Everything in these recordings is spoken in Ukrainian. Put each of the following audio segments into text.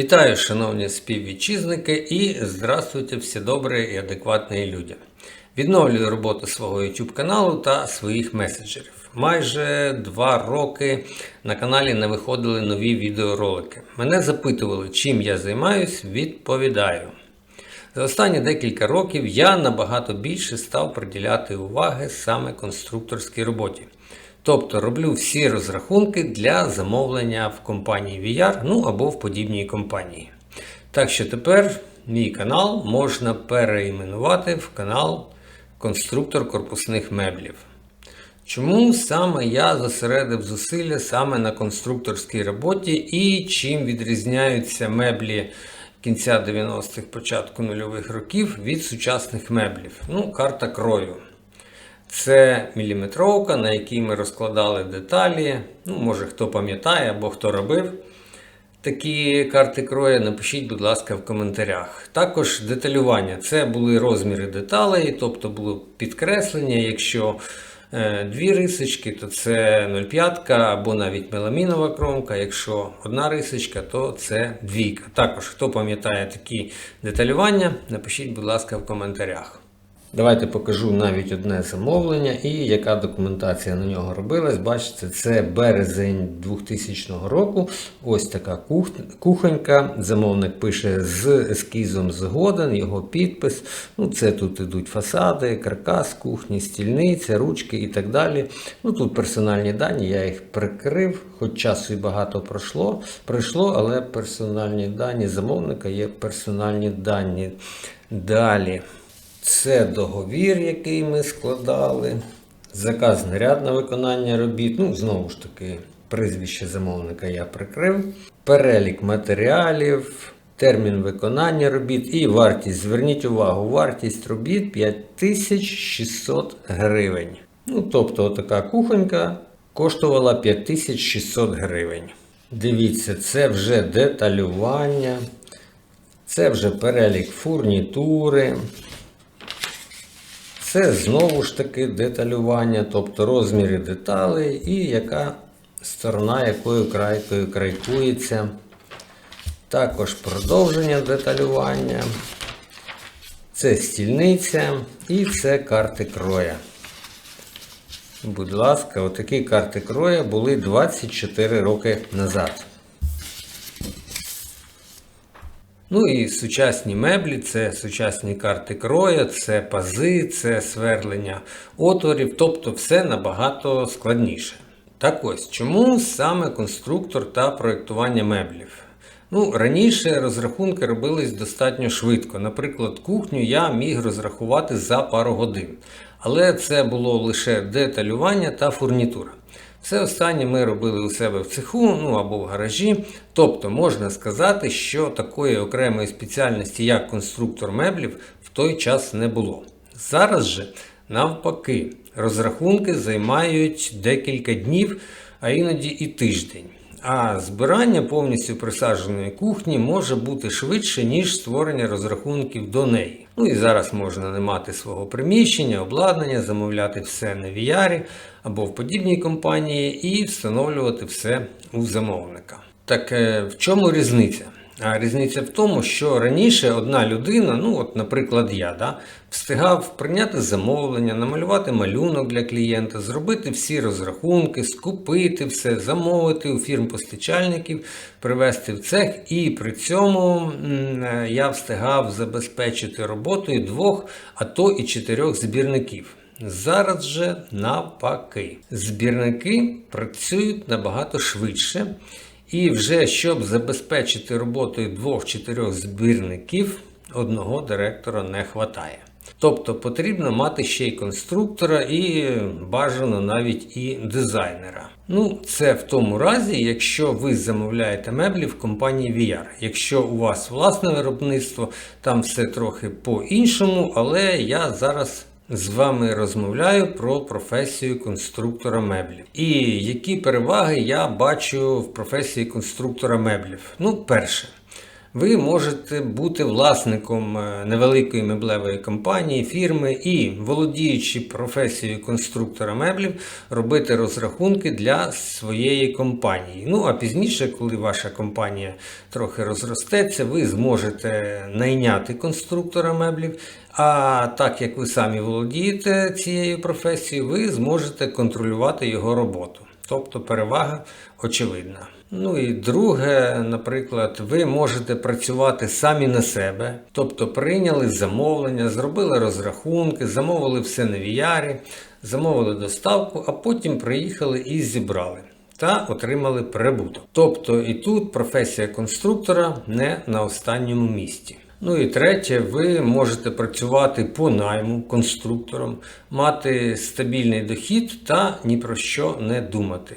Вітаю, шановні співвітчизники, і здравствуйте всі добрі і адекватні люди. Відновлюю роботу свого YouTube каналу та своїх меседжерів. Майже два роки на каналі не виходили нові відеоролики. Мене запитували, чим я займаюсь, відповідаю. За останні декілька років я набагато більше став приділяти уваги саме конструкторській роботі. Тобто роблю всі розрахунки для замовлення в компанії VR, ну або в подібній компанії. Так що тепер мій канал можна переіменувати в канал Конструктор корпусних меблів. Чому саме я зосередив зусилля саме на конструкторській роботі і чим відрізняються меблі кінця 90-х, початку нульових років від сучасних меблів? Ну, карта крою. Це міліметровка, на якій ми розкладали деталі. Ну, може хто пам'ятає або хто робив такі карти кроя, напишіть, будь ласка, в коментарях. Також деталювання. Це були розміри деталей, тобто було підкреслення. Якщо е, дві рисочки, то це 0,5 або навіть меламінова кромка. Якщо одна рисочка, то це двійка. Також, хто пам'ятає такі деталювання, напишіть, будь ласка, в коментарях. Давайте покажу навіть одне замовлення і яка документація на нього робилась. Бачите, це березень 2000 року. Ось така кухонька. Замовник пише з ескізом згоден, його підпис. Ну, Це тут ідуть фасади, каркас кухні, стільниця, ручки і так далі. Ну, Тут персональні дані, я їх прикрив, хоч часу і багато пройшло, пройшло, але персональні дані замовника є персональні дані. Далі. Це договір, який ми складали. Заказ наряд на виконання робіт. Ну, знову ж таки, прізвище замовника я прикрив. Перелік матеріалів, термін виконання робіт і вартість. Зверніть увагу, вартість робіт 5600 гривень. Ну, тобто, така кухонька коштувала 5600 гривень. Дивіться, це вже деталювання, це вже перелік фурнітури. Це знову ж таки деталювання, тобто розміри деталей і яка сторона якою крайкою крайкується. Також продовження деталювання. Це стільниця і це карти кроя. Будь ласка, отакі карти кроя були 24 роки назад. Ну і сучасні меблі, це сучасні карти кроя, це пази, це сверлення отворів, тобто все набагато складніше. Так ось, чому саме конструктор та проєктування меблів? Ну, Раніше розрахунки робились достатньо швидко. Наприклад, кухню я міг розрахувати за пару годин. Але це було лише деталювання та фурнітура. Все останнє ми робили у себе в цеху, ну або в гаражі. Тобто можна сказати, що такої окремої спеціальності, як конструктор меблів, в той час не було. Зараз же, навпаки, розрахунки займають декілька днів, а іноді і тиждень. А збирання повністю присадженої кухні може бути швидше, ніж створення розрахунків до неї. Ну і зараз можна не мати свого приміщення, обладнання, замовляти все на VR або в подібній компанії і встановлювати все у замовника. Так е, в чому різниця? А різниця в тому, що раніше одна людина, ну от, наприклад, я, да, встигав прийняти замовлення, намалювати малюнок для клієнта, зробити всі розрахунки, скупити все, замовити у фірм постачальників, привезти в цех, і при цьому я встигав забезпечити роботою двох, а то і чотирьох збірників. Зараз же навпаки, збірники працюють набагато швидше. І вже щоб забезпечити роботою двох-чотирьох збірників, одного директора не вистачає. Тобто потрібно мати ще й конструктора, і бажано навіть і дизайнера. Ну, це в тому разі, якщо ви замовляєте меблі в компанії VR. Якщо у вас власне виробництво, там все трохи по-іншому, але я зараз з вами розмовляю про професію конструктора меблів. І які переваги я бачу в професії конструктора меблів? Ну, перше, Ви можете бути власником е, невеликої меблевої компанії, фірми і, володіючи професією конструктора меблів, робити розрахунки для своєї компанії. Ну а пізніше, коли ваша компанія трохи розростеться, ви зможете найняти конструктора меблів. А так як ви самі володієте цією професією, ви зможете контролювати його роботу. Тобто перевага очевидна. Ну і друге, наприклад, ви можете працювати самі на себе, тобто прийняли замовлення, зробили розрахунки, замовили все на VR, замовили доставку, а потім приїхали і зібрали. Та отримали прибуток. Тобто і тут професія конструктора не на останньому місці. Ну і третє, ви можете працювати по найму конструктором, мати стабільний дохід та ні про що не думати.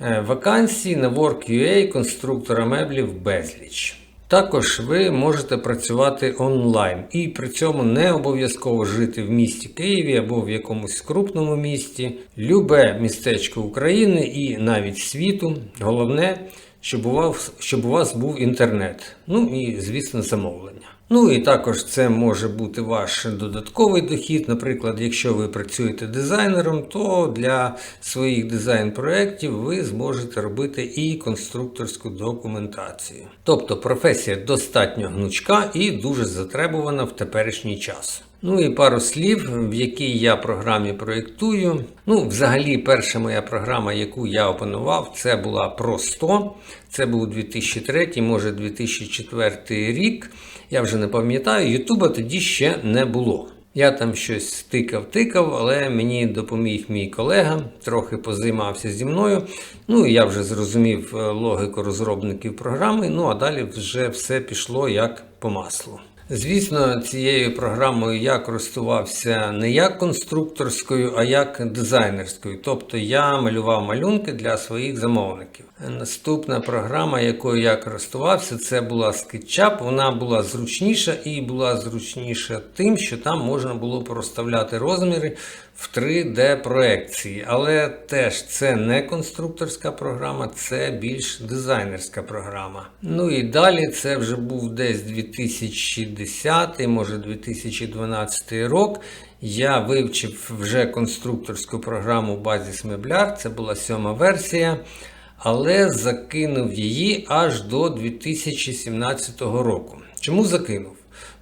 Е, Вакансії на Work.ua конструктора меблів безліч. Також ви можете працювати онлайн і при цьому не обов'язково жити в місті Києві або в якомусь крупному місті, любе містечко України і навіть світу. Головне, щоб у вас, щоб у вас був інтернет. Ну і, звісно, замовлення. Ну і також це може бути ваш додатковий дохід. Наприклад, якщо ви працюєте дизайнером, то для своїх дизайн-проєктів ви зможете робити і конструкторську документацію. Тобто професія достатньо гнучка і дуже затребувана в теперішній час. Ну і пару слів, в якій я програмі проєктую. Ну, взагалі, перша моя програма, яку я опанував, це була про 100. Це був 2003, може 2004 рік. Я вже не пам'ятаю, Ютуба тоді ще не було. Я там щось тикав-тикав, але мені допоміг мій колега, трохи позаймався зі мною. Ну і я вже зрозумів е, логіку розробників програми. Ну а далі вже все пішло як по маслу. Звісно, цією програмою я користувався не як конструкторською, а як дизайнерською. Тобто я малював малюнки для своїх замовників. Наступна програма, якою я користувався, це була SketchUp. Вона була зручніша і була зручніша тим, що там можна було проставляти розміри в 3D-проекції. Але теж це не конструкторська програма, це більш дизайнерська програма. Ну і далі це вже був десь 2010, може 2012 рік. Я вивчив вже конструкторську програму Базіс Мебляр, це була сьома версія. Але закинув її аж до 2017 року. Чому закинув?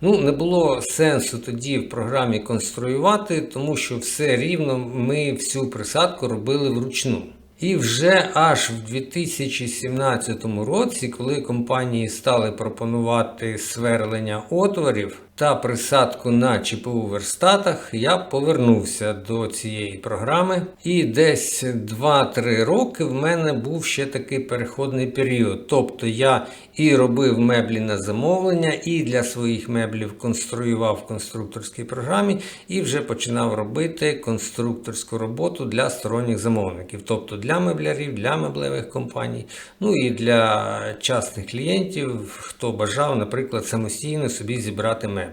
Ну, не було сенсу тоді в програмі конструювати, тому що все рівно ми всю присадку робили вручну. І вже аж в 2017 році, коли компанії стали пропонувати сверлення отворів та присадку на ЧПУ верстатах, я повернувся до цієї програми. І десь 2-3 роки в мене був ще такий переходний період. Тобто я і робив меблі на замовлення, і для своїх меблів конструював в конструкторській програмі, і вже починав робити конструкторську роботу для сторонніх замовників, тобто для меблярів, для меблевих компаній, ну і для частних клієнтів, хто бажав, наприклад, самостійно собі зібрати меблі.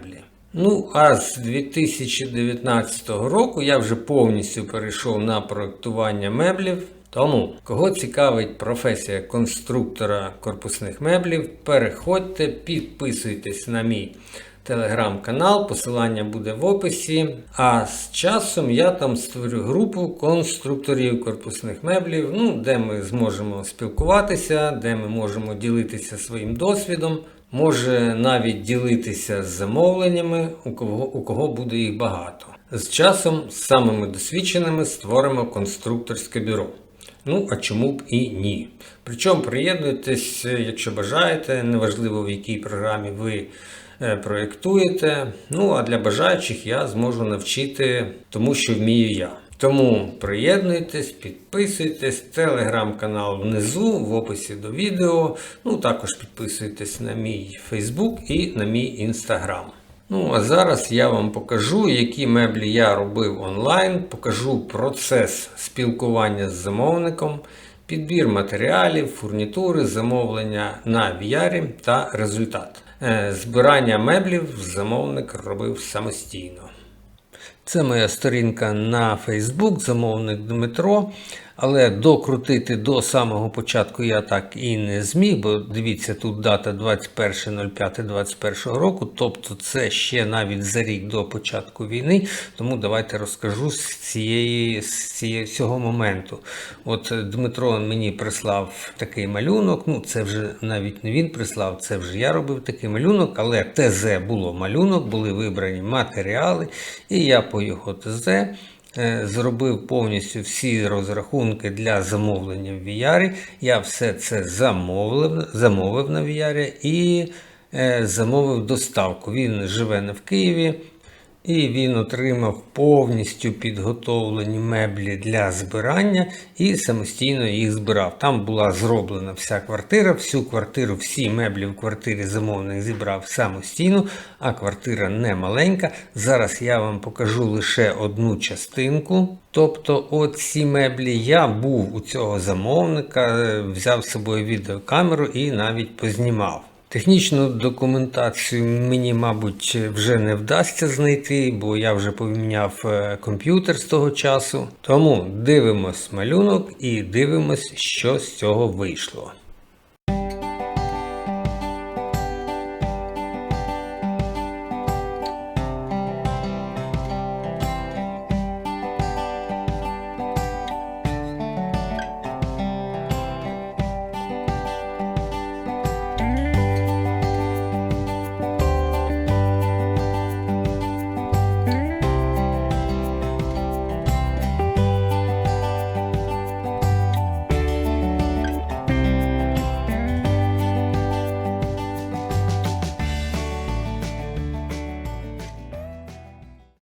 Ну, а з 2019 року я вже повністю перейшов на проектування меблів. Тому, кого цікавить професія конструктора корпусних меблів, переходьте, підписуйтесь на мій телеграм-канал, посилання буде в описі. А з часом я там створю групу конструкторів корпусних меблів, ну, де ми зможемо спілкуватися, де ми можемо ділитися своїм досвідом. Може навіть ділитися з замовленнями, у кого, у кого буде їх багато. З часом з самими досвідченими створимо конструкторське бюро. Ну, а чому б і ні. Причому приєднуйтесь, якщо бажаєте, неважливо в якій програмі ви проєктуєте. Ну, а для бажаючих я зможу навчити тому, що вмію я. Тому приєднуйтесь, підписуйтесь, телеграм-канал внизу, в описі до відео. Ну, також підписуйтесь на мій Фейсбук і на мій Інстаграм. Ну, а зараз я вам покажу, які меблі я робив онлайн, покажу процес спілкування з замовником, підбір матеріалів, фурнітури, замовлення на віярі та результат. Е, Збирання меблів замовник робив самостійно. Це моя сторінка на Facebook, замовник Дмитро. Але докрутити до самого початку я так і не зміг, бо дивіться, тут дата 21.05.21 року, тобто це ще навіть за рік до початку війни. Тому давайте розкажу з цієї з цієї цього моменту. От Дмитро мені прислав такий малюнок. Ну, це вже навіть не він прислав, це вже я робив такий малюнок, але ТЗ було малюнок, були вибрані матеріали, і я по його ТЗ. Е, Зробив повністю всі розрахунки для замовлення в VR. Я все це замовив, замовив на VR і е, замовив доставку. Він живе не в Києві, і він отримав повністю підготовлені меблі для збирання і самостійно їх збирав. Там була зроблена вся квартира, всю квартиру, всі меблі в квартирі замовник зібрав самостійно, а квартира не маленька. Зараз я вам покажу лише одну частинку. Тобто, оці меблі я був у цього замовника, е, взяв з собою відеокамеру і навіть познімав. Технічну документацію мені, мабуть, вже не вдасться знайти, бо я вже поміняв е, комп'ютер з того часу. Тому дивимось малюнок і дивимось, що з цього вийшло.